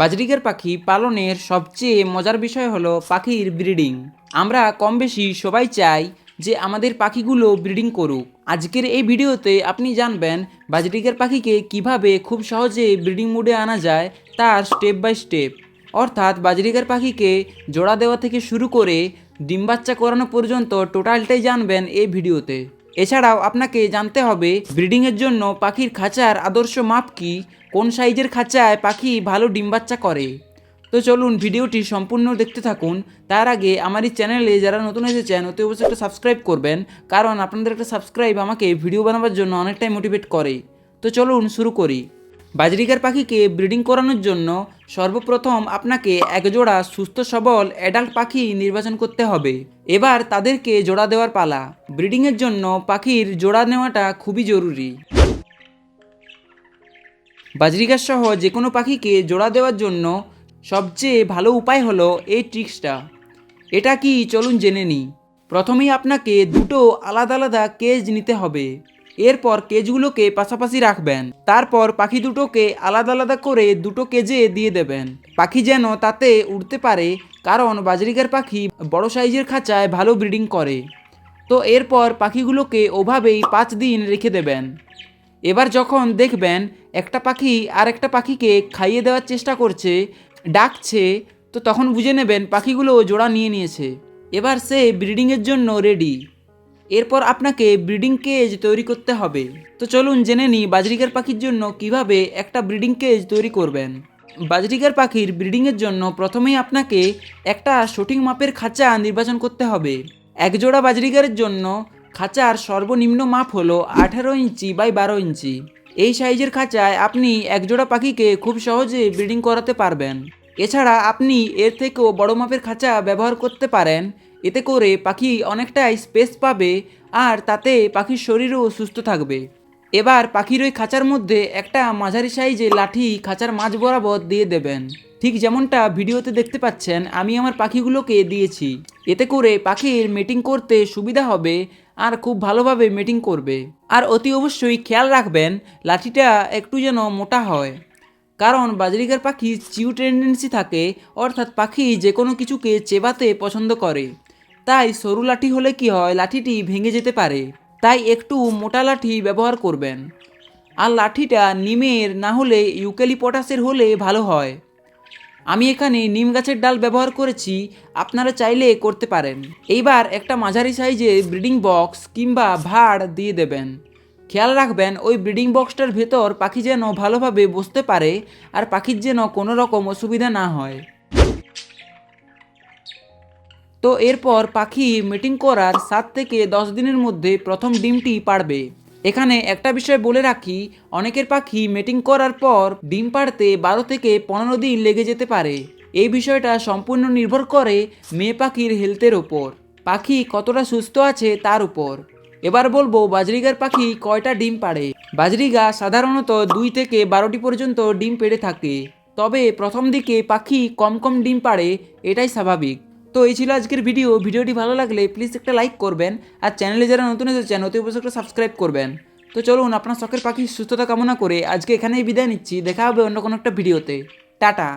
বাজরিকার পাখি পালনের সবচেয়ে মজার বিষয় হলো পাখির ব্রিডিং। আমরা কম বেশি সবাই চাই যে আমাদের পাখিগুলো ব্রিডিং করুক। আজকের এই ভিডিওতে আপনি জানবেন বাজরিকার পাখিকে কীভাবে খুব সহজে ব্রিডিং মুডে আনা যায় তার স্টেপ বাই স্টেপ। অর্থাৎ বাজরিকার পাখিকে জোড়া দেওয়া থেকে শুরু করে ডিম বাচ্চা করানো পর্যন্ত টোটালটাই জানবেন এই ভিডিওতে। এছাড়াও আপনাকে জানতে হবে, ব্রিডিংয়ের জন্য পাখির খাঁচার আদর্শ মাপ কি? কোন সাইজের খাঁচায় পাখি ভালো ডিম বাচ্চা করে? তো চলুন ভিডিওটি সম্পূর্ণ দেখতে থাকুন। তার আগে আমার এই চ্যানেলে যারা নতুন এসেছেন, অতি অবশ্যই একটা সাবস্ক্রাইব করবেন, কারণ আপনাদের একটা সাবস্ক্রাইব আমাকে ভিডিও বানাবার জন্য অনেকটাই মোটিভেট করে। তো চলুন শুরু করি। বাজরিকার পাখিকে ব্রিডিং করানোর জন্য সর্বপ্রথম আপনাকে একজোড়া সুস্থ সবল অ্যাডাল্ট পাখি নির্বাচন করতে হবে। এবার তাদেরকে জোড়া দেওয়ার পালা। ব্রিডিংয়ের জন্য পাখির জোড়া নেওয়াটা খুবই জরুরি। বাজরিকার সহ যে কোনো পাখিকে জোড়া দেওয়ার জন্য সবচেয়ে ভালো উপায় হলো এই ট্রিক্সটা। এটা কি চলুন জেনে নিই। প্রথমেই আপনাকে দুটো আলাদা আলাদা কেজ নিতে হবে। এরপর কেজগুলোকে পাশাপাশি রাখবেন। তারপর পাখি দুটোকে আলাদা আলাদা করে দুটো কেজে দিয়ে দেবেন। পাখি যেন তাতে উঠতে পারে, কারণ বাজরিকার পাখি বড় সাইজের খাঁচায় ভালো ব্রিডিং করে। তো এরপর পাখিগুলোকে ওভাবেই পাঁচ দিন রেখে দেবেন। এবার যখন দেখবেন একটা পাখি আর একটা পাখিকে খাইয়ে দেওয়ার চেষ্টা করছে, ডাকছে, তো তখন বুঝে নেবেন পাখিগুলো জোড়া নিয়ে নিয়েছে। এবার সে ব্রিডিংয়ের জন্য রেডি। এরপর আপনাকে ব্রিডিং কেজ তৈরি করতে হবে। তো চলুন জেনে নিই বাজরিকার পাখির জন্য কীভাবে একটা ব্রিডিং কেজ তৈরি করবেন। বাজরিকার পাখির ব্রিডিংয়ের জন্য প্রথমেই আপনাকে একটা সঠিক মাপের খাঁচা নির্বাচন করতে হবে। একজোড়া বাজরিকারের জন্য খাঁচার সর্বনিম্ন মাপ হলো আঠারো ইঞ্চি বাই বারো ইঞ্চি। এই সাইজের খাঁচায় আপনি একজোড়া পাখিকে খুব সহজে ব্রিডিং করাতে পারবেন। এছাড়া আপনি এর থেকেও বড় মাপের খাঁচা ব্যবহার করতে পারেন এতে করে পাখি অনেকটাই স্পেস পাবে আর তাতে পাখির শরীরও সুস্থ থাকবে। এবার পাখির ওই খাঁচার মধ্যে একটা মাঝারি সাইজে লাঠি খাঁচার মাঝ বরাবর দিয়ে দেবেন। ঠিক যেমনটা ভিডিওতে দেখতে পাচ্ছেন, আমি আমার পাখিগুলোকে দিয়েছি। এতে করে পাখির মিটিং করতে সুবিধা হবে আর খুব ভালোভাবে মিটিং করবে। আর অতি অবশ্যই খেয়াল রাখবেন, লাঠিটা একটু যেন মোটা হয়। কারণ বাজরিকার পাখি চিউ টেন্ডেন্সি থাকে, অর্থাৎ পাখি যে কোনো কিছুকে চেবাতে পছন্দ করে। তাই সরু লাঠি হলে কি হয়? লাঠিটি ভেঙে যেতে পারে। তাই একটু মোটা লাঠি ব্যবহার করবেন। আর লাঠিটা নিমের না হলে ইউক্যালিপটাসের হলে ভালো হয়। আমি এখানে নিম গাছের ডাল ব্যবহার করেছি, আপনারা চাইলে করতে পারেন। এইবার একটা মাঝারি সাইজে ব্রিডিং বক্স কিংবা ভাড় দিয়ে দেবেন। খেয়াল রাখবেন, ওই ব্রিডিং বক্সটার ভেতর পাখি যেন ভালোভাবে বসতে পারে আর পাখির যেন কোনো রকম অসুবিধা না হয়। তো এরপর পাখি মিটিং করার সাত থেকে দশ দিনের মধ্যে প্রথম ডিমটি পাড়বে। এখানে একটা বিষয় বলে রাখি, অনেকের পাখি মিটিং করার পর ডিম পাড়তে বারো থেকে পনেরো দিন লেগে যেতে পারে। এই বিষয়টা সম্পূর্ণ নির্ভর করে মেয়ে পাখির হেলথের ওপর পাখি কতটা সুস্থ আছে তার উপর। এবার বলব বাজরিগার পাখি কয়টা ডিম পাড়ে। বাজরিগা সাধারণত দুই থেকে বারোটি পর্যন্ত ডিম পেড়ে থাকে। তবে প্রথম দিকে পাখি কম কম ডিম পাড়ে, এটাই স্বাভাবিক। তো এই ছিল আজকের ভিডিও ভিডিওটি ভালো লাগলে প্লিজ একটা লাইক করবেন আর চ্যানেলে যারা নতুন এসেছেন, অতি অবশ্যই একটা সাবস্ক্রাইব করবেন। তো চলুন, আপনার শখের পাখি সুস্থতা কামনা করে আজকে এখানেই বিদায় নিচ্ছি। দেখা হবে অন্য কোনো একটা ভিডিওতে টাটা।